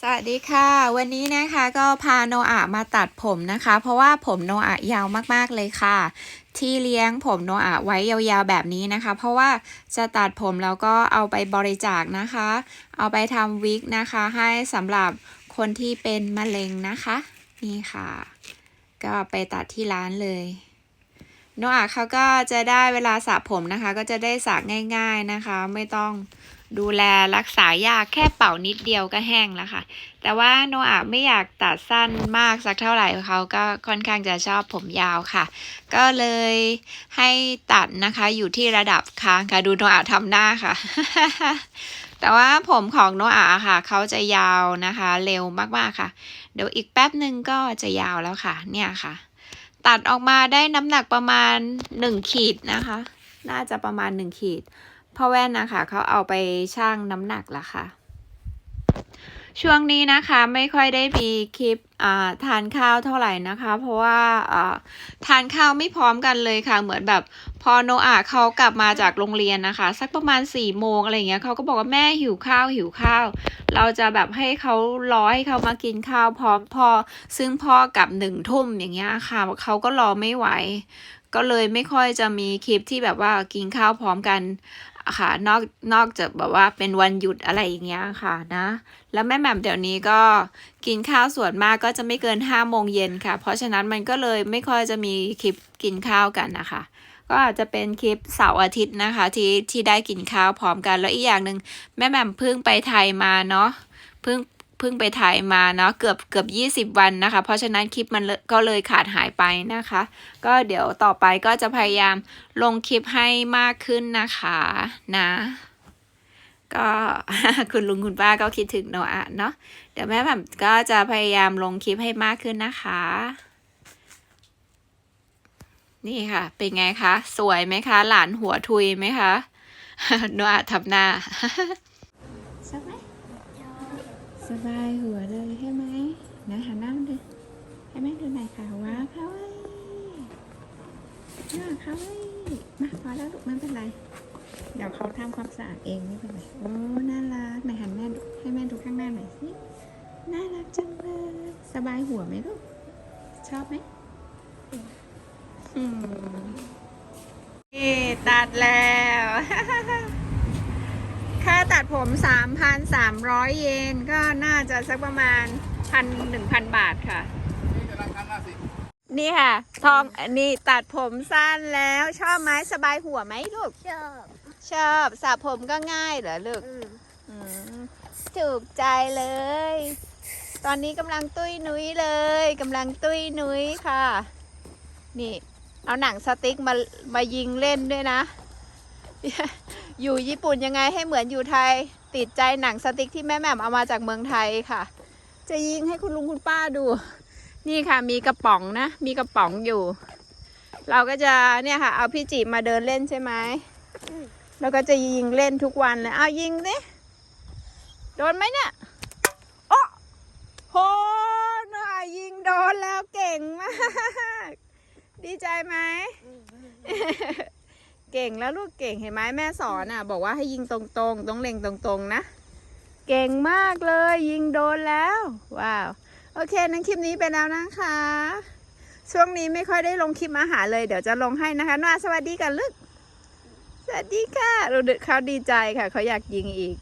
สวัสดีค่ะ วันนี้นะคะก็พาโนอามาตัดผมนะคะ เพราะว่าผมโนอายาวมากๆเลยค่ะ ที่เลี้ยงผมโนอาไว้ยาวๆแบบนี้นะคะ เพราะว่าจะตัดผมแล้วก็เอาไปบริจาคนะคะ เอาไปทำวิกนะคะ ให้สำหรับคนที่เป็นมะเร็งนะคะ นี่ค่ะ ก็ไปตัดที่ร้านเลยโนอาเขาก็จะได้เวลาสระผมนะคะ ก็จะได้สระง่าย ๆนะคะ ไม่ต้อง ดูแลรักษายากแค่เป่านิดเดียวก็แห้งแล้วค่ะ แต่ว่าโนอาไม่อยากตัดสั้นมากสักเท่าไหร่เขาก็ค่อนข้างจะชอบผมยาวค่ะ ก็เลยให้ตัดนะคะอยู่ที่ระดับคางค่ะ ดูโนอาทำหน้าค่ะ แต่ว่าผมของโนอาค่ะ เขาจะยาวนะคะ เร็วมากๆค่ะ เดี๋ยวอีกแป๊บหนึ่งก็จะยาวแล้วค่ะ เนี่ยค่ะ ตัดออกมาได้น้ำหนักประมาณหนึ่งขีดนะคะ น่าจะประมาณหนึ่งขีด พ่อแว่นนะคะเขาเอาไปชั่งน้ำหนักล้วค่ะ ช่วงนี้นะคะไม่ค่อยได้มีคลิปอ่าทานข้าวเท่าไหร่นะคะ เพราะว่าอ่าทานข้าวไม่พร้อมกันเลยค่ะ เหมือนแบบพอโนอาเขากลับมาจากโรงเรียนนะคะ สักประมาณสี่โมงอะไรเงี้ยเขาก็บอกว่าแม่หิวข้าวหิวข้าว เราจะแบบให้เขารอให้เขามากินข้าวพร้อมพอซึ่งพ่อกลับหนึ่งทุ่มอย่างเงี้ยค่ะเขาก็รอไม่ไหว ก็เลยไม่ค่อยจะมีคลิปที่แบบว่ากินข้าวพร้อมกันค่ะนอกนอกจากแบบว่าเป็นวันหยุดอะไรอย่างเงี้ยค่ะนะ แล้วแม่แหม่มเดี๋ยวนี้ก็กินข้าวส่วนมากก็จะไม่เกินห้าโมงเย็นค่ะ เพราะฉะนั้นมันก็เลยไม่ค่อยจะมีคลิปกินข้าวกันนะคะ ก็อาจจะเป็นคลิปเสาร์อาทิตย์นะคะ ที่ที่ได้กินข้าวพร้อมกันแล้วอีกอย่างหนึ่งแม่แหม่มเพิ่งไปไทยมาเนาะเพิ่ง เพิ่งไปไทยมาเนาะเกือบเกือบยี่สิบวันนะคะ เพราะฉะนั้นคลิปมันเลยก็เลยขาดหายไปนะคะ ก็เดี๋ยวต่อไปก็จะพยายามลงคลิปให้มากขึ้นนะคะนะ ก็คุณลุงคุณป้าก็คิดถึงโนอาเนาะเดี๋ยวแม่แบบก็จะพยายามลงคลิปให้มากขึ้นนะคะ นี่ค่ะ เป็นไงคะ สวยไหมคะ หลานหัวทุยไหมคะโนอาทำหน้า สบายหัวเลยใช่ไหมนะหันหน้าดูให้แม่ดูหน่อยค่ะว้าวค่ะว้ายน่าค่ะว้ายมาพอแล้วลูกไม่เป็นไร เดี๋ยวเขาทำความสะอาดเองไม่เป็นไรโอ้น่ารักไหนหันแม่ดูให้แม่ดูข้างหน้าหน่อยสิน่ารักจังเลยสบายหัวไหมลูกชอบไหมอืมตัดแล้ว ตัดผม 3,300 เยน ก็น่าจะสักประมาณพันหนึ่งพันบาทค่ะ นี่ค่ะ ทองอันนี้ตัดผมสั้นแล้วชอบไหมสบายหัวไหมลูก ชอบชอบสระผมก็ง่ายเหรอลูกอืมอืมถูกใจเลย ตอนนี้กำลังตุ้ยนุ้ยเลยกำลังตุ้ยนุ้ยค่ะ นี่ เอาหนังสติ๊กมามายิงเล่นด้วยนะ อยู่ญี่ปุ่นยังไงให้เหมือนอยู่ไทย ติดใจหนังสติ๊กที่แม่แหม่มเอามาจากเมืองไทยค่ะ จะยิงให้คุณลุงคุณป้าดู นี่ค่ะมีกระป๋องนะ มีกระป๋องอยู่ เราก็จะเนี่ยค่ะ เอาพี่จีมาเดินเล่นใช่ไหมแล้วก็จะยิงเล่นทุกวันเลยเอายิงดิโดนไหมเนี่ยโอ้โหน่ายิงโดนแล้วเก่งมาก ดีใจไหม เก่งแล้วลูกเก่งเห็นไหมแม่สอนอะ บอกว่าให้ยิงตรงๆต้องเล็งตรงๆนะ เก่งมากเลยยิงโดนแล้ว ว้าว โอเคนั้นคลิปนี้ไปแล้วนะคะ ช่วงนี้ไม่ค่อยได้ลงคลิปอาหารเลยเดี๋ยวจะลงให้นะคะนวาสวัสดีกันลึก สวัสดีค่ะรูดึกเขาดีใจค่ะ เขาอยากยิงอีก